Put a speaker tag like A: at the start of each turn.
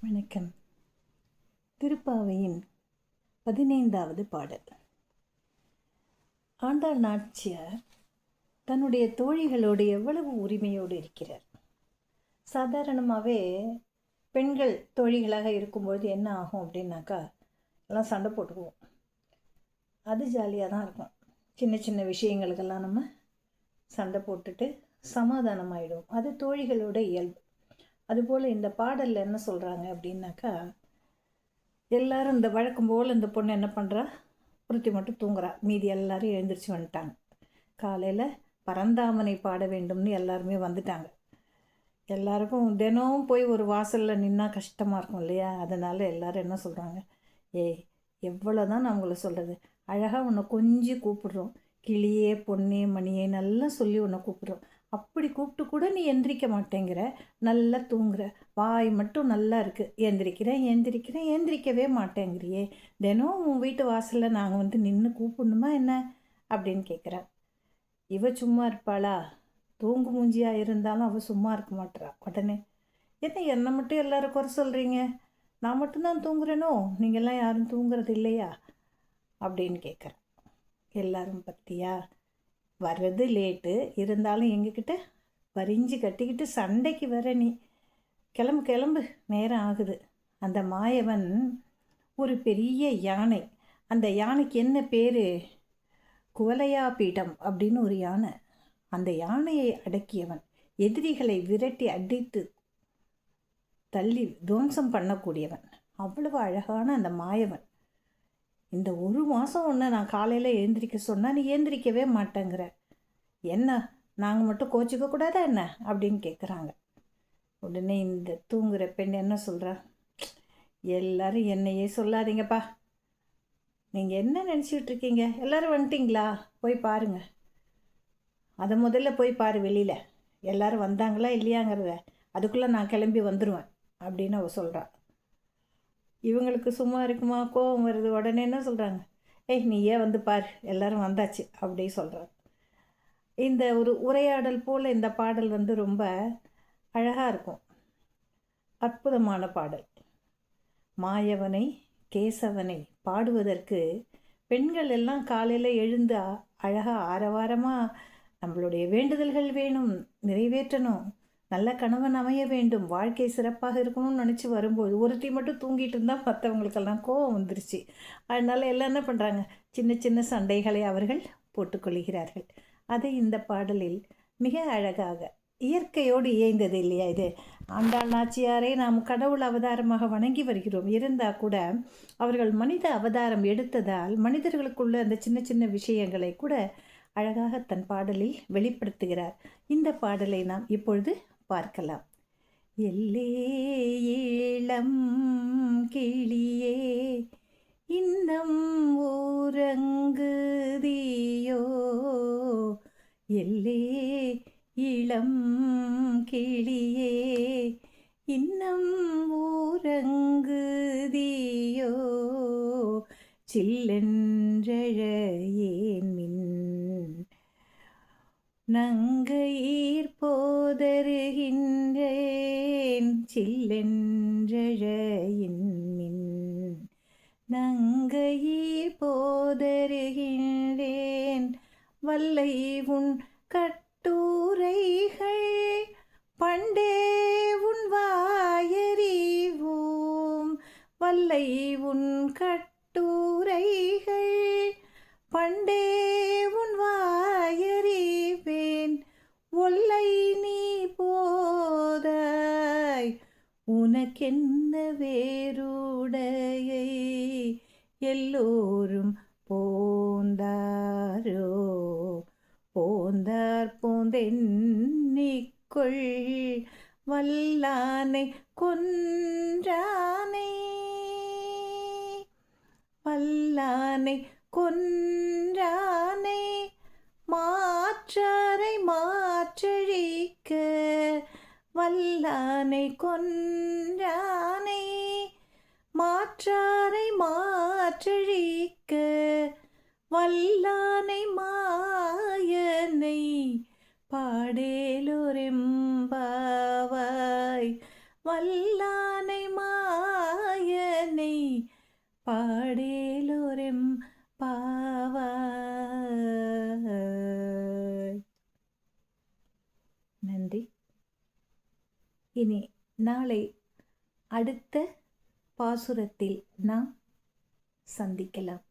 A: வணக்கம். திருப்பாவையின் பதினைந்தாவது பாடல். ஆண்டாள் நாச்சியார் தன்னுடைய தோழிகளோடு எவ்வளவு உரிமையோடு இருக்கிறார்? சாதாரணமாகவே பெண்கள் தோழிகளாக இருக்கும்பொழுது என்ன ஆகும் அப்படின்னாக்கா எல்லாம் சண்டை போட்டுக்குவோம். அது ஜாலியாக தான் இருக்கும். சின்ன சின்ன விஷயங்களுக்கெல்லாம் நம்ம சண்டை போட்டுட்டு சமாதானமாயிடுவோம். அது தோழிகளோட இயல்பு. அதுபோல் இந்த பாடலில் என்ன சொல்கிறாங்க அப்படின்னாக்கா எல்லாரும் இந்த வழக்கம் போல் இந்த பொண்ணு என்ன பண்ணுறா ஒருத்தி மட்டும் தூங்குறா. மீதி எல்லாரும் எழுந்திரிச்சு வந்துட்டாங்க. காலையில் பரந்தாமனை பாட வேண்டும்னு எல்லாருமே வந்துட்டாங்க. எல்லாருக்கும் தினம் போய் ஒரு வாசலில் நின்னா கஷ்டமாக இருக்கும் இல்லையா? அதனால் எல்லாரும் என்ன சொல்கிறாங்க ஏய் எவ்வளோ தான் நான் உங்களை சொல்கிறது அழகாக உன்னை கொஞ்சி கூப்பிடுறோம். கிளியே பொன்னே மணியே நல்லா சொல்லி உன்னை கூப்பிடுறோம். அப்படி கூப்பிட்டு கூட நீ எந்திரிக்க மாட்டேங்கிற. நல்லா தூங்குற. வாய் மட்டும் நல்லா இருக்குது எந்திரிக்கிறேன் எந்திரிக்கிறேன் எந்திரிக்கவே மாட்டேங்கிறியே. தினம் உன் வீட்டு வாசலில் நாங்கள் வந்து நின்று கூப்பிடணுமா என்ன? அப்படின்னு கேட்குறா இவ சும்மா இருப்பாளா? தூங்கு மூஞ்சியாக இருந்தாலும் அவள் சும்மா இருக்க மாட்டுறா உடனே என்ன என்னை மட்டும் எல்லோரும் குறை சொல்கிறீங்க நான் மட்டும்தான் தூங்குறேனோ? நீங்கள்லாம் யாரும் தூங்குறது இல்லையா? அப்படின்னு கேட்குறேன் எல்லாரும் பற்றியா வர்றது லேட்டு. இருந்தாலும் எங்ககிட்ட வரிஞ்சு கட்டிக்கிட்டு சண்டைக்கு வர நீ கிளம்பு கிளம்பு. நேரம் ஆகுது. அந்த மாயவன் ஒரு பெரிய யானை. அந்த யானைக்கு என்ன பேர்? குவலையா பீடம் அப்படின்னு ஒரு யானை. அந்த யானையை அடக்கியவன். எதிரிகளை விரட்டி அடித்து தள்ளி துவம்சம் பண்ணக்கூடியவன். அவ்வளவு அழகான அந்த மாயவன். இந்த ஒரு மாதம் ஒன்று நான் காலையில் எழுந்திரிக்க சொன்னால் நீ எழுந்திரிக்கவே மாட்டேங்கிற. என்ன? நாங்கள் மட்டும் கோச்சிக்க கூடாதா என்ன? அப்படின்னு கேட்குறாங்க உடனே இந்த தூங்குற பெண் என்ன சொல்கிறா எல்லாரும் என்னையே சொல்லாதீங்கப்பா. நீங்கள் என்ன நினச்சிக்கிட்டு இருக்கீங்க? எல்லோரும் வந்துட்டிங்களா? போய் பாருங்கள் அதை முதல்ல போய் பாரு வெளியில். எல்லோரும் வந்தாங்களா இல்லையாங்கிறத. அதுக்குள்ளே நான் கிளம்பி வந்துடுவேன் அப்படின்னு அவள் சொல்கிறா இவங்களுக்கு சும்மா இருக்குமா? கோவம் வருது. உடனே என்ன சொல்கிறாங்க ஏய் நீ ஏன் வந்து பார். எல்லாரும் வந்தாச்சு. அப்படி சொல்கிறாங்க இந்த ஒரு உரையாடல் போல் இந்த பாடல் வந்து ரொம்ப அழகாக இருக்கும். அற்புதமான பாடல். மாயவனை கேசவனை பாடுவதற்கு பெண்கள் எல்லாம் காலையில் எழுந்து அழகாக ஆரவாரமாக நம்மளுடைய வேண்டுதல்கள் வேணும் நிறைவேற்றணும். நல்ல கணவன் அமைய வேண்டும். வாழ்க்கை சிறப்பாக இருக்கணும்னு நினச்சி வரும்போது ஒருத்தி மட்டும் தூங்கிட்டு இருந்தால் மற்றவங்களுக்கெல்லாம் கோவம் வந்துருச்சு. அதனால் எல்லாம் என்ன பண்ணுறாங்க சின்ன சின்ன சண்டைகளை அவர்கள் போட்டுக்கொள்கிறார்கள். அதை இந்த பாடலில் மிக அழகாக இயற்கையோடு இயைந்தது இல்லையா இது? ஆண்டாள் நாச்சியாரை நாம் கடவுள் அவதாரமாக வணங்கி வருகிறோம். இருந்தால் கூட அவர்கள் மனித அவதாரம் எடுத்ததால் மனிதர்களுக்குள்ள அந்த சின்ன சின்ன விஷயங்களை கூட அழகாக தன் பாடலில் வெளிப்படுத்துகிறார். இந்த பாடலை நாம் இப்பொழுது பார்க்கலாம். எல்லே இளம் கிளியே இன்னம் ஊரங்குதியோ எல்லே இளம் கிளியே இன்னம் ஊரங்குதியோ சில்லென்றழையேன் மின் நங்கையீர் போதருகின்றேன் சில்லென்றழையின் நங்கையீர் போதருகின்றேன் வல்லை உன் கட்டுரைகள் பண்டே உன் வாயறிவோம் வல்லை உன் கட்டுரைகள் பண்டே உன் வாயறிவேன் ஒல்லை நீ போதாய். உனக்கென்ன வேறுடையை எல்லோரும் போந்தாரோ? போந்தார் போந்தென்னிக்கொள் வல்லானை கொன்றானே. வல்லானை கொன்றானே. மாற்றாரை மாற்றழிக்க வல்லானை கொன்றானை. மாற்றாரை மாற்றழிக்க வல்லானை மாயனை பாடேலுரிம்பாவாய். வல்லானை மாயனை பாடேலோரெம் பாவாய் நன்றி இனி நாளை அடுத்த பாசுரத்தில் நாம் சந்திக்கலாம்.